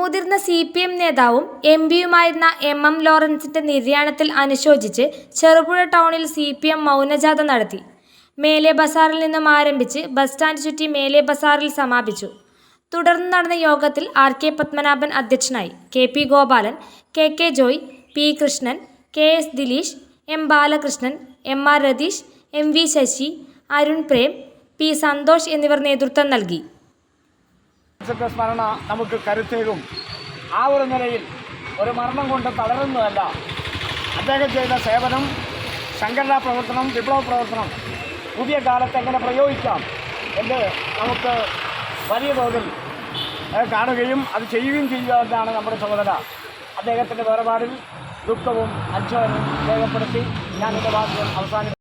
മുതിർന്ന C P M നേതാവും M പിയുമായിരുന്ന എം എം ലോറൻസിന്റെ നിര്യാണത്തിൽ അനുശോചിച്ച് ചെറുപുഴ ടൗണിൽ സി പി എം മൗനജാഥ നടത്തി. മേലെ ബസാറിൽ നിന്നും ആരംഭിച്ച് ബസ് സ്റ്റാൻഡ് ചുറ്റി മേലെ ബസാറിൽ സമാപിച്ചു. തുടർന്ന് നടന്ന യോഗത്തിൽ ആർ കെ പത്മനാഭൻ അധ്യക്ഷനായി. K P Gopalan K K Joy P Krishnan K S Dileesh M Balakrishnan M R Ratheesh M V Sasi Arun Prem P Santhosh എന്നിവർ നേതൃത്വം നൽകി. ദേശത്തെ സ്മരണ നമുക്ക് കരുത്തേകും ആ ഒരു നിലയിൽ ഒരു മരണം കൊണ്ട് തളരുന്നതല്ല. അദ്ദേഹം ചെയ്ത സേവനം സംഘടനാ പ്രവർത്തനം വിപ്ലവ പ്രവർത്തനം പുതിയ കാലത്ത് എങ്ങനെ പ്രയോഗിക്കാം എന്ന് നമുക്ക് വലിയ തോതിൽ കാണുകയും അത് ചെയ്യുകയും ചെയ്യുക എന്നാണ് നമ്മുടെ ചുമതല. അദ്ദേഹത്തിന്റെ വേർപാടിൽ ദുഃഖവും അച്ഛനും രേഖപ്പെടുത്തി ഞാൻ എന്റെ വാക്കുകൾ അവസാനിപ്പിക്കുന്നു.